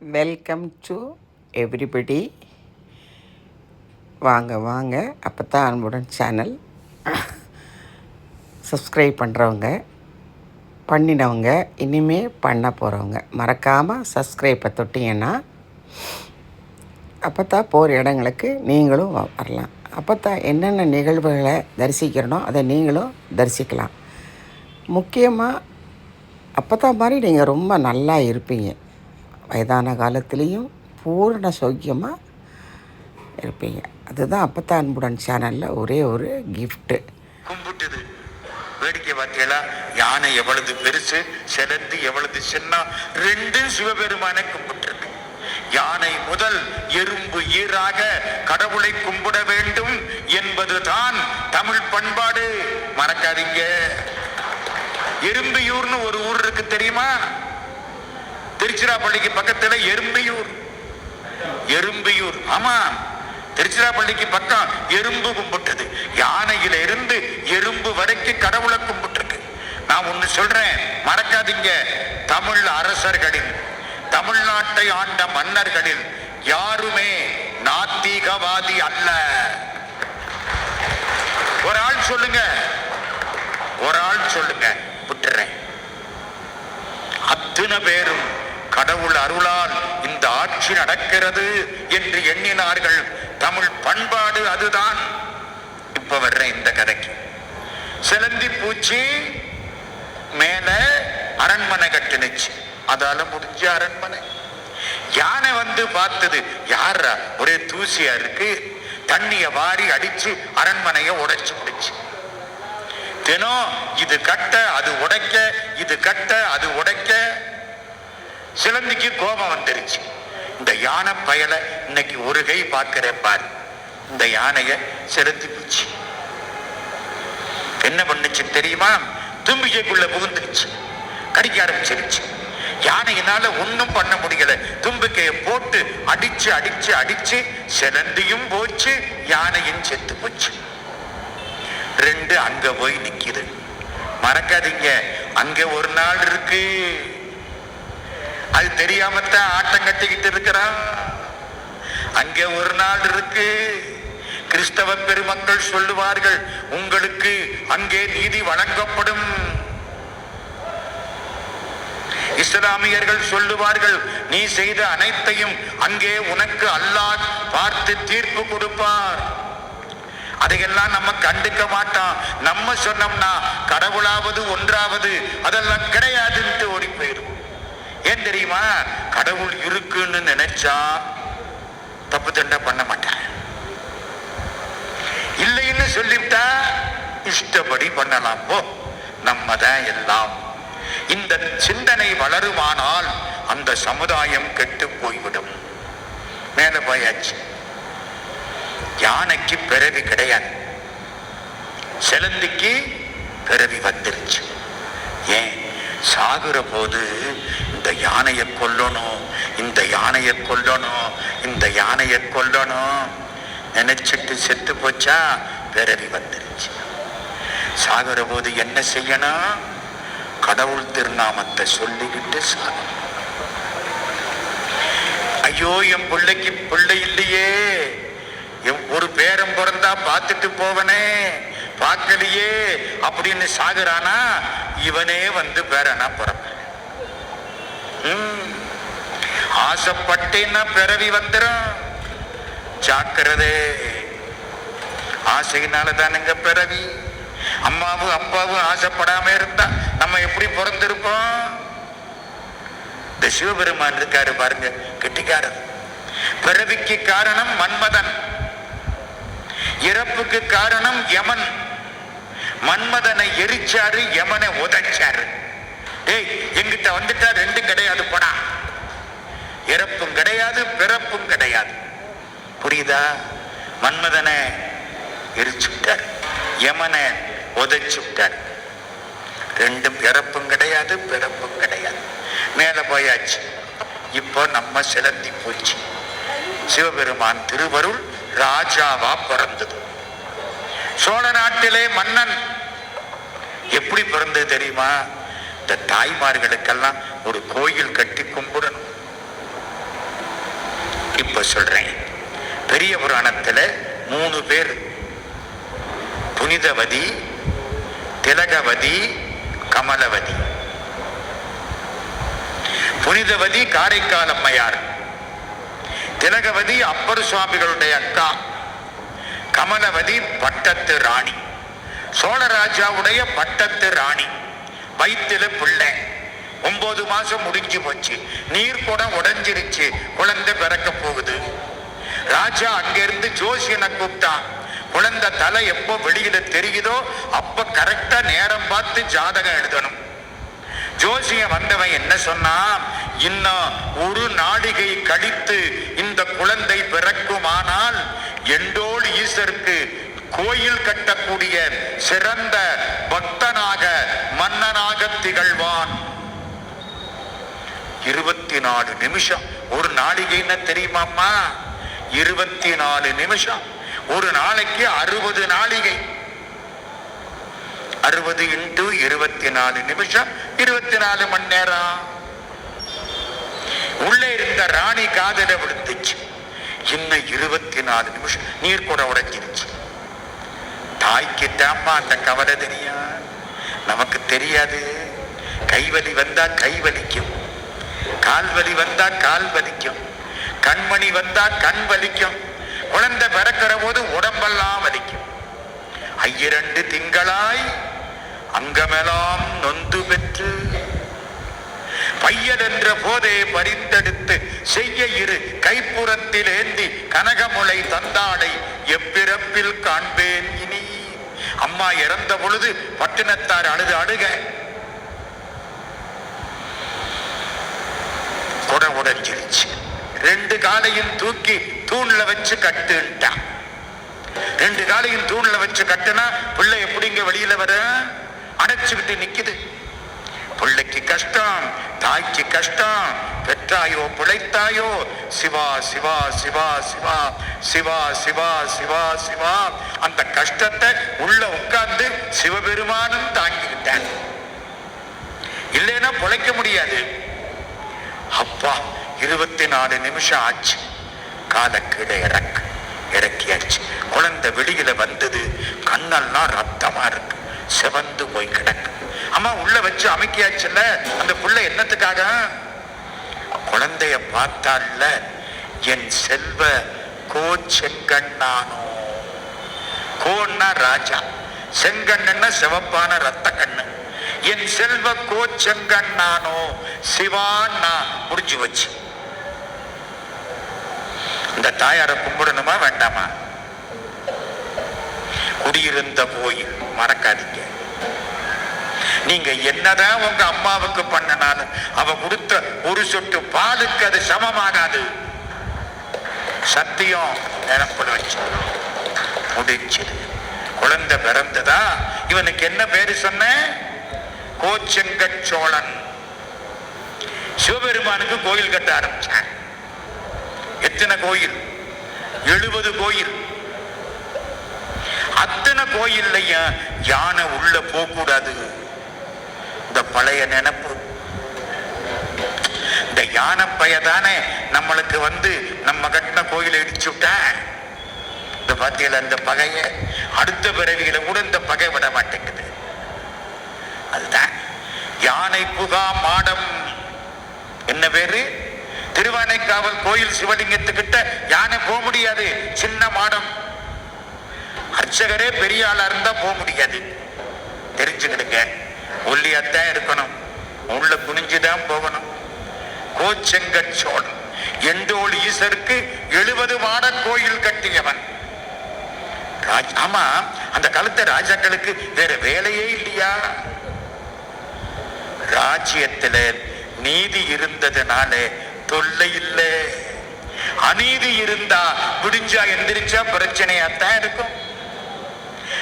Welcome to everybody வாங்க வாங்க. அப்போ தான் அன்புடன் சேனல் சப்ஸ்கிரைப் பண்ணுறவங்க பண்ணினவங்க இனிமே பண்ண போகிறவங்க மறக்காமல் சப்ஸ்கிரைப்பை தொட்டிங்கன்னா அப்போ தான் போகிற இடங்களுக்கு நீங்களும் வரலாம். அப்போ தான் என்னென்ன நிகழ்வுகளை தரிசிக்கிறனோ அதை நீங்களும் தரிசிக்கலாம். முக்கியமாக அப்போ தான் மாதிரி நீங்கள் ரொம்ப நல்லா இருப்பீங்க. வயதான காலத்துலேயும் பூரண சௌக்கியமாக இருப்பீங்க. அதுதான் அப்பத்தா அன்புடன் சேனலில் ஒரே ஒரு கிஃப்ட்டு கும்பிட்டுது. வேடிக்கை பார்த்தீங்களா? யானை எவ்வளவு பெருசு சிலந்து எவ்வளவு சின்ன ரெண்டும் சிவபெருமானை கும்பிட்டுருக்கு யானை முதல் எறும்பு ஈராக கடவுளை கும்பிட வேண்டும் என்பதுதான் தமிழ் பண்பாடு. மறக்காதீங்க. எறும்பியூர்னு ஒரு ஊர் இருக்கு தெரியுமா? திருச்சிராப்பள்ளிக்கு பக்கத்துல எறும்பியூர். எறும்பியூர். ஆமா. திருச்சிராப்பள்ளிக்கு பக்கம் எறும்பு கும்பிட்டது. யானையில இருந்து எறும்பு வரைக்கும் கடவுளை கும்பிட்டுருக்கு. நான் ஒண்ணு சொல்றேன் மறக்காதீங்க. தமிழ் அரசர்களில் தமிழ்நாட்டை ஆண்ட மன்னர்களில் யாருமே நாத்திகவாதி அல்ல. ஒரு ஆள் சொல்லுங்க. ஒரு ஆள் சொல்லுங்க. விட்டுறேன். அத்தனை பேரும் கடவுள் அருளால் இந்த ஆட்சி நடக்கிறது என்று எண்ணினார்கள். தமிழ் பண்பாடு அதுதான். இப்ப வர்ற இந்த கதைக்கு. சிலந்தி பூச்சி மேல அரண்மனை கட்டுனுச்சு. அதால முடிஞ்ச அரண்மனை. யானை வந்து பார்த்தது யாரா ஒரே தூசியா இருக்கு? தண்ணிய வாரி அடிச்சு அரண்மனைய உடைச்சு முடிச்சு தினம் இது கட்ட அது உடைக்க இது கட்ட அது உடைக்க. சிலந்திக்கு கோபம் வந்துருச்சு. இந்த யானை பயலை இன்னைக்கு ஒரு கை பார்க்கிறேன் பாரு. இந்த யானைய சிலந்தி போச்சு. என்ன பண்ணுச்சு தெரியுமா? தும்பிக்கைக்குள்ள புகுந்துருச்சு. கடிக்க ஆரம்பிச்சிருச்சு. யானையினால ஒன்றும் பண்ண முடியல. தும்பிக்கையை போட்டு அடிச்சு அடிச்சு அடிச்சு சிலந்தியும் போச்சு யானையும் செத்து போச்சு. ரெண்டு அங்க போய் நிக்குது. மறக்காதீங்க. அங்க ஒரு நாள் இருக்கு. அது தெரியாமத்தான் ஆட்டம் கட்டிக்கிட்டு இருக்கிறான் அங்கே ஒரு நாள் இருக்கு. கிறிஸ்தவ பெருமக்கள் சொல்லுவார்கள் உங்களுக்கு அங்கே நீதி வழங்கப்படும். இஸ்லாமியர்கள் சொல்லுவார்கள் நீ செய்த அனைத்தையும் அங்கே உனக்கு அல்லாஹ் பார்த்து தீர்ப்பு கொடுப்பார். அதையெல்லாம் நம்ம கண்டுக்க மாட்டோம். நம்ம சொன்னோம்னா கடவுளாவது ஒன்றாவது அதெல்லாம் கிடையாதுன்ட்டு ஓடி போயிடும் ஏன் தெரியுமா? கடவுள் இருக்குன்னு நினைச்சா தப்பு தண்டா பண்ண மாட்டார். இல்லைன்னு சொல்லிவிட்டா இஷ்டப்படி பண்ணலாம். போ நம்ம தான் எல்லாம். இந்த சிந்தனை வளருமானால் அந்த சமுதாயம் கெட்டு போய்விடும். மேல போயாச்சு. யானைக்கு பிறவி கிடையாது. சிலந்திக்கு பிறவி வந்துருச்சு. ஏன்? சாகுற போது இந்த யானையை கொல்லணும் இந்த யானையை கொல்லணும் இந்த யானையை கொல்லணும். நினைச்சிட்டு செத்து போச்சா? பிறவி வந்துருச்சு. சாகுற போது என்ன செய்யணும்? கடவுள் திருநாமத்தை சொல்லிக்கிட்டு சாகணும். ஐயோ என் பிள்ளைக்கு பிள்ளை இல்லையே. என் ஒரு பேரம் பிறந்தா பார்த்துட்டு போவனே. பார்க்கலையே அப்படின்னு சாகுறானா? இவனே வந்து பேரனா பிறப்பேன். ஆசைப்பட்டேன்னா பிறவி வந்துடும் ஜாக்கிரதே. ஆசையினால தானுங்க பிறவி. அம்மாவும் அப்பாவும் ஆசைப்படாம இருந்தா நம்ம எப்படி பிறந்திருப்போம்? இந்த சிவபெருமான் இருக்காரு பாருங்க கெட்டிக்காரர். பிறவிக்கு காரணம் மன்மதன். இறப்புக்கு காரணம் யமன். மன்மதனை எரிச்சாரு யமனை உதைச்சாரு. டேய் எங்கிட்ட வந்துட்டா ரெண்டும் கிடையாது போடா. இறப்பும் கிடையாது பிறப்பும் கிடையாது. புரியுதா? மன்மதனை எரிச்சு விட்டார் யமனை உதைச்சுட்டார். ரெண்டும் இறப்பும் கிடையாது பிறப்பும் கிடையாது. மேல போயாச்சு. இப்போ நம்ம சிலந்தி போச்சு. சிவபெருமான் திருவருள் ராஜாவா பிறந்தது. சோழ நாட்டிலே மன்னன். எப்படி பிறந்தது தெரியுமா? இந்த தாய்மார்களுக்கெல்லாம் ஒரு கோயில் கட்டி கும்பிடணும். இப்ப சொல்றேன். பெரிய புராணத்துல மூணு பேர். புனிதவதி திலகவதி கமலவதி. புனிதவதி காரைக்கால் அம்மையார் திலகவதி அப்பர் சுவாமிகளுடைய அக்கா. கமலவதி பட்டத்து ராணி. சோழராஜாவுடைய பட்டத்து ராணி. வயிற்றுல பிள்ளை. ஒன்பது மாசம் முடிஞ்சு போச்சு. நீர் குடம் உடைஞ்சிருச்சு. குழந்தை பிறக்க போகுது. ராஜா அங்கிருந்து ஜோசியனை கூப்பிட்டான். குழந்தை தலை எப்போ வெளியில தெரியுதோ அப்ப கரெக்டா நேரம் பார்த்து ஜாதகம் எழுதணும். ஜோசியம் வந்தவன் என்ன சொன்னா இன்னும் ஒரு நாடிகை கழித்து இந்த குழந்தை பிறக்குமானால் எண்டோடு ஈசருக்கு கோயில் கட்டக்கூடிய சிறந்த பக்தனாக மன்னனாக திகழ்வான் இருபத்தி நாலு நிமிஷம். ஒரு நாளிகைன்னு தெரியுமாம்மா? இருபத்தி நாலு நிமிஷம். ஒரு நாளைக்கு அறுபது நாளிகை. அறுபது இன்டு இருபத்தி நாலு நிமிஷம். இருபத்தி நாலு மணி நேரம். உள்ளே இருந்த ராணி காதல விழுந்துச்சு. இன்னும் இருபத்தி நாலு நிமிஷம். நீர் கூட உடைஞ்சிருச்சு. தாய்க்கு அந்த கவலை தெரியும் நமக்கு தெரியாது. கைவலி வந்தா கை வலிக்கும் கால் வலி வந்தா கால் வலிக்கும் கண்மணி வந்தா கண் வலிக்கும். குழந்தை பிறக்கிற போது உடம்பெல்லாம் வலிக்கும். ஐயிரண்டு திங்களாய் அங்கமெல்லாம் நொந்து பெற்று பையன் என்ற போதே பறித்தெடுத்து செய்ய இரு கைப்புறத்தில் ஏந்தி கனகமுளை தந்தாடை எப்பிறப்பில் காண்பேன் இனி. அம்மா இறந்த பொழுது பட்டினத்தார் அழுது அழுக. குட உடஞ்சிருச்சு. ரெண்டு காலையும் தூக்கி தூண்ல வச்சு கட்டுன்ட்டான் ரெண்டு காலையும் தூண்ல வச்சு கட்டுனா பிள்ளை எப்படிங்க வெளியில வர. அடைச்சுக்கிட்டு நிக்குது. பிள்ளைக்கு கஷ்டம். தாய்க்கு கஷ்டம். பெற்றாயோ பிழைத்தாயோ. சிவா சிவா சிவா சிவா. சிவா சிவா சிவா சிவா. அந்த கஷ்டத்தை உள்ள உட்கார்ந்து சிவபெருமானும் தாங்கிக்கிட்டான் இல்லைன்னா பிழைக்க முடியாது. அப்பா இருபத்தி நாலு நிமிஷம் ஆச்சு. காலை கீழே இறக்கு இறக்கியாச்சு. குழந்தை வெளியில வந்தது. கண்ணெல்லாம் ரத்தமா இருக்கு. செவந்து போய் கிடக்கு. அம்மா உள்ள வச்சு அமைக்கியாச்சுல்ல? அந்த புள்ள என்னத்துக்காக? குழந்தைய பார்த்தால என் செல்வ கோ செங்கண்ணானோ கோன்னா ராஜா செங்கண்ணன்னா சிவப்பான ரத்த கண்ணு. என் செல்வ கோ செங்கண்ணானோ சிவான்னா. முடிஞ்சு வச்சு இந்த தாயாரை கும்பிடணுமா வேண்டாமா? குடியிருந்த கோயில் மறக்காதீங்க. நீங்க என்னதான் உங்க அம்மாவுக்கு பண்ணனாலும் அவ கொடுத்த ஒரு சொட்டு பாலுக்கு அது சமமாகாது. சத்தியம் நினப்பட வச்சு. முடிச்சது குழந்தை பிறந்ததா? இவனுக்கு என்ன பேரு சொன்ன? கோச்செங்க சோழன் சிவபெருமானுக்கு கோயில் கட்ட ஆரம்பிச்சான். எத்தனை கோயில்? எழுபது கோயில். அத்தனை கோயில்லையும் யானை உள்ள போகக்கூடாது. பழைய நினப்பு. இந்த யானை பைய தானே நம்மளுக்கு வந்து நம்ம கட்டின கோயிலை இடிச்சு விட்டா? இந்த பாத்தியில அந்த பகைய அடுத்த பிறவியில கூட இந்த பகை விட மாட்டேங்குது. அதுதான் யானை புகா மாடம். என்ன பேரு? திருவானைக்காவல் கோயில் சிவலிங்கத்துக்கிட்ட யானை போக முடியாது சின்ன மாடம். அர்ச்சகரே பெரிய ஆளா இருந்தா போக முடியாது. தெரிஞ்சுக்கிடுங்க. ஒல்லியாத்தான் இருக்கணும். உள்ள குனிஞ்சுதான் போகணும். கோச்செங்க சோழன் எண்டோள் ஈசருக்கு எழுபது மாட கோயில் கட்டியவன். ஆமா அந்த காலத்து ராஜாக்களுக்கு வேற வேலையே இல்லையா? ராஜ்யத்துல நீதி இருந்ததுனால தொல்லை இல்லை. அநீதி இருந்தா விடிஞ்சா எந்திரிச்சா பிரச்சனையாத்தான் இருக்கும்.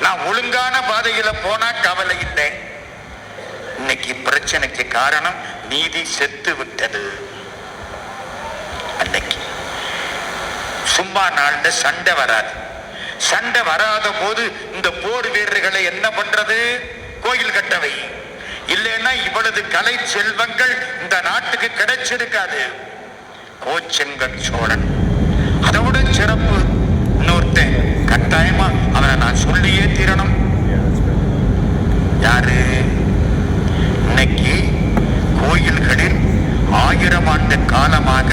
நான் ஒழுங்கான பாதையில போனா கவலை இல்லை. இன்னைக்கு பிரச்சனைக்கு காரணம் நீதி செத்து விட்டது. அன்னைக்கு. சும்மா நாள்ல சண்டை வராது. சண்டை வராத போது இந்த போர் வீரர்களை என்ன பண்றது? கோயில் கட்டவை. இல்லைன்னா இவ்வளவு கலை செல்வங்கள் இந்த நாட்டுக்கு கிடைச்சிருக்காது. கோச்செங்கன் சோழன். அதோட சிறப்பு இன்னொருத்தன். கட்டாயமா அவனை நான் சொல்லியே தீரணும். யாரு? இன்னைக்கு கோயில்களில் ஆயிரம் ஆண்டு காலமாக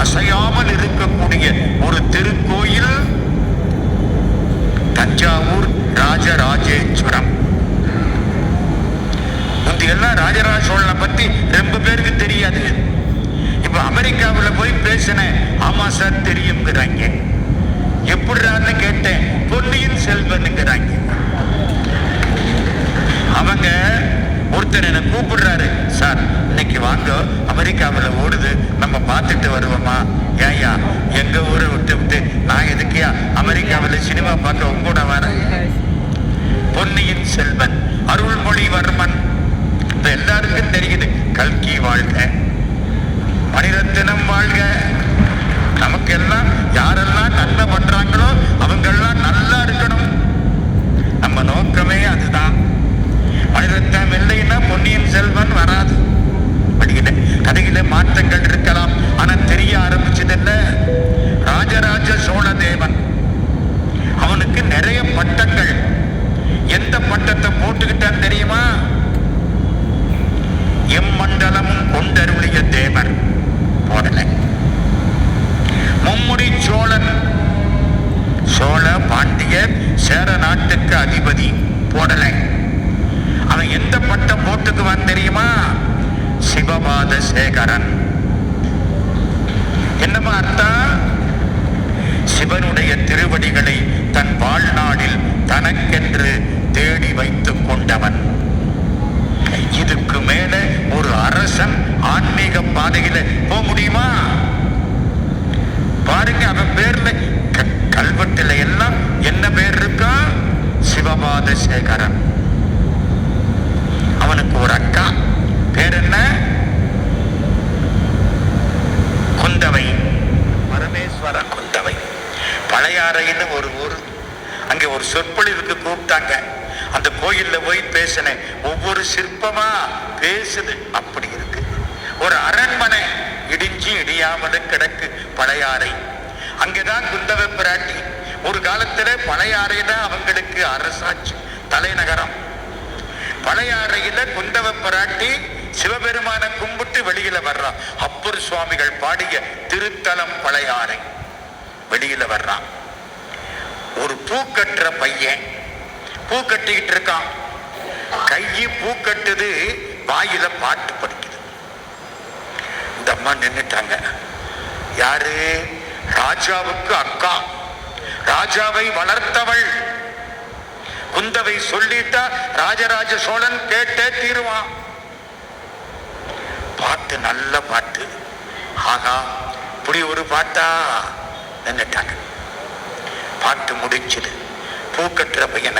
அசையாமல் இருக்கக்கூடிய ஒரு திருக்கோயில் தஞ்சாவூர் ராஜராஜேஸ்வரம். முந்தையெல்லாம் ராஜராஜ சோழனை பத்தி ரொம்ப பேருக்கு தெரியாது. இப்ப அமெரிக்காவில் போய் பேசினேன் ஆமா சார் தெரியுங்கிறாங்க எப்படிறான்னு கேட்டேன் பொன்னியின் செல்வனுங்கிறாங்க அவங்க ஒருத்தர் என்னை கூப்பிடுறாரு சார் இன்னைக்கு வாங்க அமெரிக்காவில் ஓடுது நம்ம பார்த்துட்டு வருவோமா? ஏயா எங்க ஊரை விட்டு விட்டு நான் எதுக்கியா அமெரிக்காவில் சினிமா பார்க்க உங்க கூட வரேன். பொன்னியின் செல்வன் அருள்மொழிவர்மன். இப்ப எல்லாருக்கும் தெரியுது கல்கி வாழ்க. மணிரத்தினம் வாழ்க. நமக்கு எல்லாம் யாரெல்லாம் நன்மை பண்றாங்களோ அவங்கெல்லாம் நல்லா இருக்கணும் நம்ம நோக்கமே அதுதான் மணிரத்னம் இல்லைன்னா பொன்னியின் செல்வன் வராது படிக்கல கதையில மாற்றங்கள் இருக்கலாம். ஆனா தெரிய ஆரம்பிச்சதில்ல ராஜராஜ சோழ தேவன் அவனுக்கு நிறைய பட்டங்கள். எந்த பட்டத்தை போட்டுக்கிட்டான் தெரியுமா? எம் மண்டலமும் கொண்டருளிய தேவர். போடல. மும்முடி சோழன். சோழ பாண்டிய சேர நாட்டுக்கு அதிபதி. போடல. அவன் எந்த பட்டம் போட்டுக்குவான் தெரியுமா? சிவபாத சேகரன் என்னமா அர்த்தம் சிவனுடைய திருவடிகளை தன் வாழ்நாளில் தனக்கென்று தேடி வைத்துக் கொண்டவன். இதுக்கு மேல ஒரு அரசன் ஆன்மீக பாதையில போக முடியுமா? பாருங்க அவன் பேர்ல கல்வெட்டுல எல்லாம் என்ன பேர் இருக்கா? சிவபாத சேகரன் அவனுக்கு ஒரு அக்கா. பேர் என்ன? குந்தவை. பரமேஸ்வர குந்தவை. பழையாறைன்னு ஒரு ஊர். அங்கே ஒரு சொற்பொழிவுக்கு கூப்பிட்டாங்க. அந்த கோயிலில் போய் பேசினேன். ஒவ்வொரு சிற்பமா பேசுது. அப்படி இருக்கு. ஒரு அரண்மனை இடிஞ்சு இடியாமலும் கிடக்கு பழையாறை. அங்கேதான் குந்தவை பிராட்டி. ஒரு காலத்துல பழையாறை தான் அவங்களுக்கு அரசாட்சி தலைநகரம். பழையாறையில குந்தவ பிராட்டி சிவபெருமான கும்பிட்டு வெளியில வர்றான் அப்பர் சுவாமிகள் பாடிய திருத்தலம் பழையாறை. வெளியில வர்றான் ஒரு பூ கட்டுற பையன் பூ கட்டிக்கிட்டு இருக்கான். கையை பூ கட்டுது வாயில பாட்டு படிக்குது. இந்த அம்மா நின்னுட்டாங்க. யாரு? ராஜாவுக்கு அக்கா. ராஜாவை வளர்த்தவள். குந்தவை சொல்லிட்டா ராஜராஜ சோழன் கேட்டே தீருவான். நல்ல பாட்டு. ஆகா இப்படி ஒரு பாட்டா? நின்னுட்டாங்க பாட்டு முடிச்சுது பூ கட்டுற பையனை